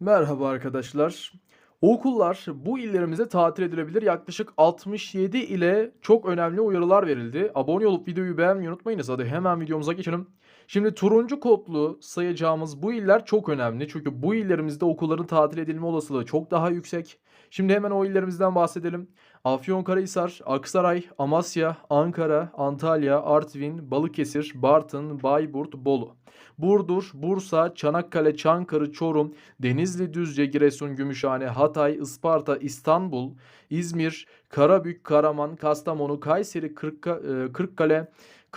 Merhaba arkadaşlar. Okullar bu illerimize tatil edilebilir. Yaklaşık 67 ile çok önemli uyarılar verildi. Abone olup videoyu beğenmeyi unutmayınız. Hadi hemen videomuza geçelim. Şimdi turuncu kodlu sayacağımız bu iller çok önemli. Çünkü bu illerimizde okulların tatil edilme olasılığı çok daha yüksek. Şimdi hemen o illerimizden bahsedelim. Afyonkarahisar, Aksaray, Amasya, Ankara, Antalya, Artvin, Balıkesir, Bartın, Bayburt, Bolu. Burdur, Bursa, Çanakkale, Çankırı, Çorum, Denizli, Düzce, Giresun, Gümüşhane, Hatay, Isparta, İstanbul, İzmir, Karabük, Karaman, Kastamonu, Kayseri, Kırkka- e, Kırıkkale,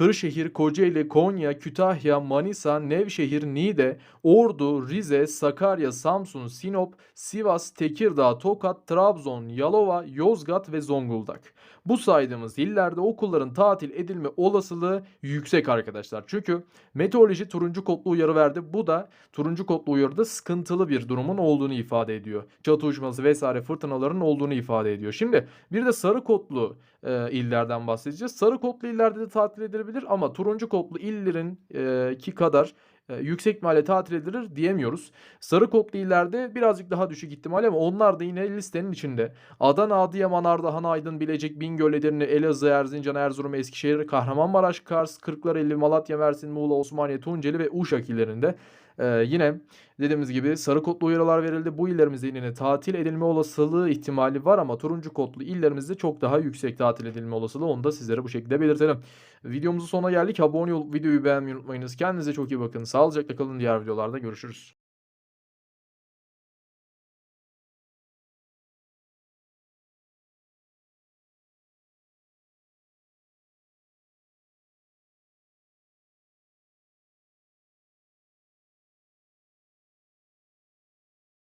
Kırşehir, Kocaeli, Konya, Kütahya, Manisa, Nevşehir, Niğde, Ordu, Rize, Sakarya, Samsun, Sinop, Sivas, Tekirdağ, Tokat, Trabzon, Yalova, Yozgat ve Zonguldak. Bu saydığımız illerde okulların tatil edilme olasılığı yüksek arkadaşlar. Çünkü meteoroloji turuncu kodlu uyarı verdi. Bu da turuncu kodlu uyarıda sıkıntılı bir durumun olduğunu ifade ediyor. Çatı uçması vesaire fırtınaların olduğunu ifade ediyor. Şimdi bir de sarı kodlu e, illerden bahsedeceğiz. Sarı kodlu illerde de tatil edilebilir ama turuncu kodlu illerin e, ki kadar e, yüksek ihtimalle tatil edilir diyemiyoruz. Sarı kodlu illerde birazcık daha düşük ihtimal ama onlar da yine listenin içinde. Adana, Adıyaman, Ardahan, Aydın, Bilecik, Bingöl, Edirne, Elazığ, Erzincan, Erzurum, Eskişehir, Kahramanmaraş, Kars, Kırklareli, Malatya, Mersin, Muğla, Osmaniye, Tunceli ve Uşak illerinde ee, yine dediğimiz gibi sarı kodlu uyarılar verildi. Bu illerimizde yine tatil edilme olasılığı ihtimali var ama turuncu kodlu illerimizde çok daha yüksek tatil edilme olasılığı. Onu da sizlere bu şekilde belirtelim. Videomuzun sonuna geldik. Abone olup videoyu beğenmeyi unutmayınız. Kendinize çok iyi bakın. Sağlıcakla kalın. Diğer videolarda görüşürüz.